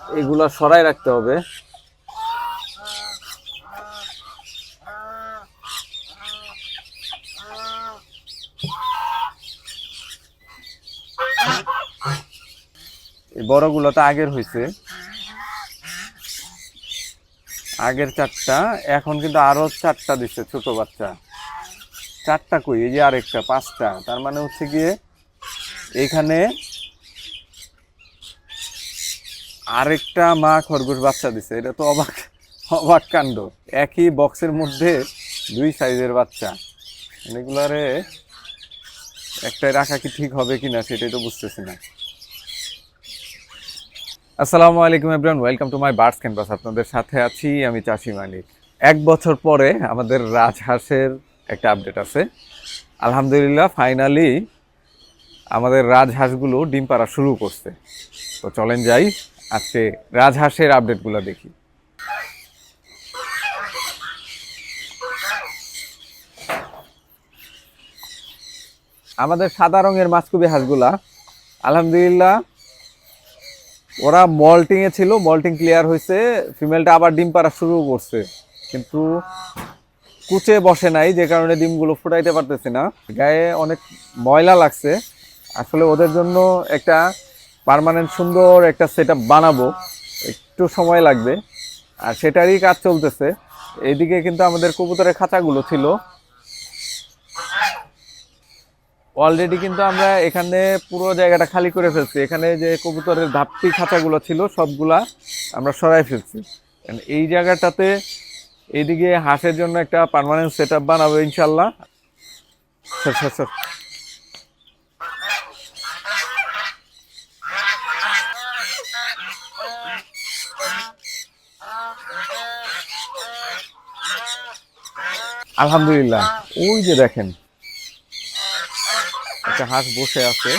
এগুলা সরাই রাখতে হবে। বড়গুলো তো আগের হয়েছে। আগের চারটা, এখন কিন্তু আরও চারটা দিচ্ছে ছোট বাচ্চা। চারটা কই? এই যে আরেকটা, পাঁচটা। তার মানে হচ্ছে গিয়ে এখানে আরেকটা মা খরগোশ বাচ্চা দিছে, এটা তো অবাক অবাক কাণ্ড। একই বক্সের মধ্যে দুই সাইজের বাচ্চা। এগুলারে একটাই রাখা কি ঠিক হবে কিনা সেটাই তো বুঝতেছি না। আসসালামু আলাইকুম everyone welcome to my birds canvas আপনাদের সাথে আছি আমি চাষি মালিক এক বছর পরে আমাদের রাজহাঁসের একটা আপডেট আছে। আলহামদুলিল্লাহ ফাইনালি আমাদের রাজহাঁসগুলো ডিম পাড়া শুরু করছে। তো চলেন যাই। আজকে রাজহাঁসের আপডেটগুলো দেখি। আমাদের সাদা রঙের মাছকুবি হাঁসগুলা, আলহামদুলিল্লাহ, ওরা মল্টিং এ ছিল, মল্টিং ক্লিয়ার হয়েছে ফিমেলটা আবার ডিম পাড়া শুরু করছে, কিন্তু কুচে বসে নাই, যে কারণে ডিমগুলো ফুটাইতে পারতেছি না। গায়ে অনেক ময়লা লাগছে, আসলে ওদের জন্য একটা পার্মানেন্ট সুন্দর একটা সেট বানাবো। একটু সময় লাগবে। আর সেটারই কাজ চলতেছে। এইদিকে কিন্তু আমাদের কবুতরের খাঁচাগুলো ছিল। অলরেডি কিন্তু আমরা এখানে পুরো জায়গাটা খালি করে ফেলছি। এখানে যে কবুতরের ধাপটি খাঁচাগুলো ছিল, সবগুলা আমরা সরাই ফেলছি। এই জায়গাটাতে এইদিকে হাঁসের জন্য একটা পারমানেন্ট সেট বানাবো ইনশাল্লাহ। Sir sir sir. আলহামদুলিল্লাহ। ওই যে দেখেন। একটা হাঁস বসে আছে।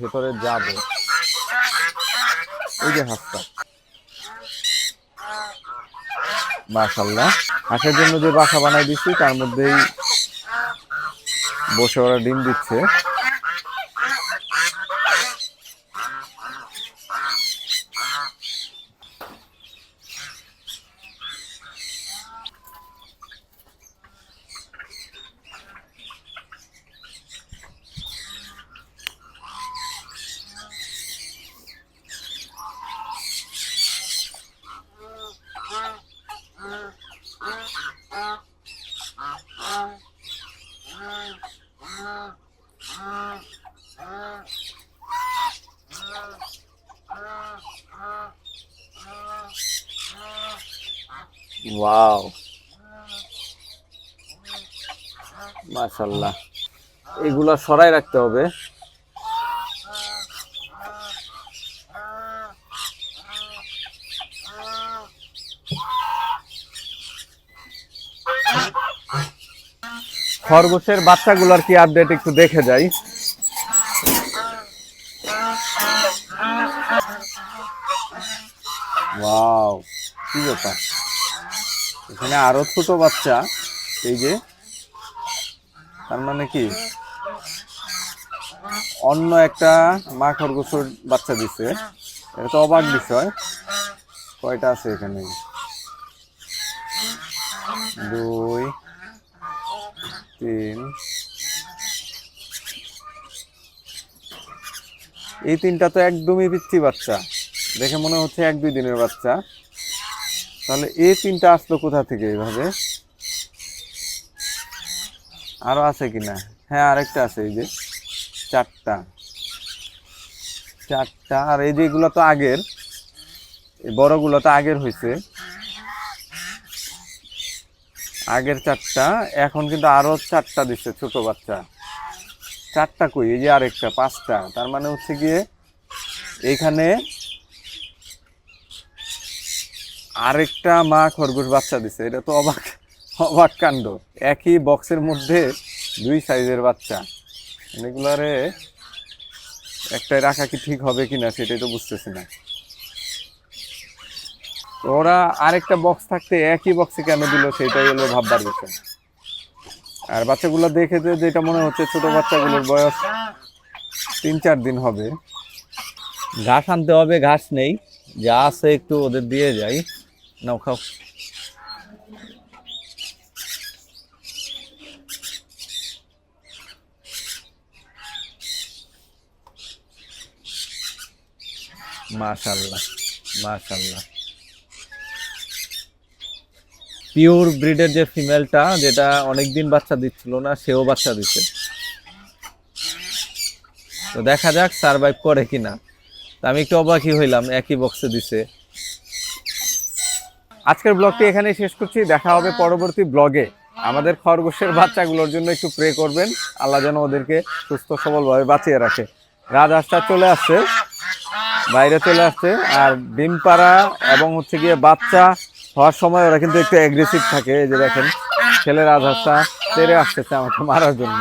ভেতরে যাব। ওই যে হাঁসটা। মাশাল্লাহ হাঁসের জন্য যে বাসা বানাই দিচ্ছি তার মধ্যেই বসে ওরা ডিম দিচ্ছে। ওয়াও মাশাল্লাহ এগুলা সরাই রাখতে হবে। খরগোশের বাচ্চাগুলোর কি আপডেট একটু দেখে যাই। ওয়াও কি ব্যাপার? এখানে আরও ছোট বাচ্চা, এই যে, তার মানে কি? অন্য একটা মা খরগোশের বাচ্চা দিছে। এটা তো অবাক বিষয়। কয়টা আছে এখানে? দুই, তিন। এই তিনটা তো একদমই পিচ্ছি বাচ্চা। দেখে মনে হচ্ছে এক দুই দিনের বাচ্চা। তাহলে এ তিনটা আসলো কোথা থেকে এইভাবে? আরও আছে কিনা? হ্যাঁ আরেকটা আছে, এই যে চারটা। চারটা, আর এই যে এগুলো তো আগের। বড়গুলো তো আগের হয়েছে। আগের চারটা, এখন কিন্তু আরও চারটা দিচ্ছে ছোট বাচ্চা। চারটা কই? এই যে আরেকটা, পাঁচটা। তার মানে হচ্ছে গিয়ে এইখানে আরেকটা মা খরগোশ বাচ্চা দিছে, এটা তো অবাক অবাক কাণ্ড। একই বক্সের মধ্যে দুই সাইজের বাচ্চা। এগুলারে একটাই রাখা কি ঠিক হবে কিনা সেটাই তো বুঝতেছি না। ওরা আরেকটা বক্স থাকতে একই বক্সে কেন দিল সেটাই হলো ভাববার বিষয়। আর বাচ্চাগুলো দেখে যে যেটা মনে হচ্ছে ছোট বাচ্চাগুলোর বয়স তিন চার দিন হবে। ঘাস আনতে হবে, ঘাস নেই। যা আছে একটু ওদের দিয়ে যাই। নাও খাও মাশাল্লাহ মাশাল্লাহ পিওর ব্রিডের যে ফিমেলটা যেটা অনেকদিন বাচ্চা দিচ্ছিল না, সেও বাচ্চা দিচ্ছে তো দেখা যাক সারভাইভ করে কিনা। তা আমি একটু অবাকই হইলাম, একই বক্সে দিছে। আজকের ব্লগটি এখানেই শেষ করছি। দেখা হবে পরবর্তী ব্লগে আমাদের খরগোশের বাচ্চাগুলোর জন্য একটু প্রে করবেন। আল্লাহ যেন ওদেরকে সুস্থ সবলভাবে বাঁচিয়ে রাখে। রাজহাঁসটা চলে আসছে। বাইরে চলে আসছে। আর ডিম পাড়া এবং হচ্ছে গিয়ে বাচ্চা হওয়ার সময় ওরা কিন্তু একটু অ্যাগ্রেসিভ থাকে। এই যে দেখেন ছেলে রাজহাঁসটা তেরে আসতেছে আমাকে মারার জন্য।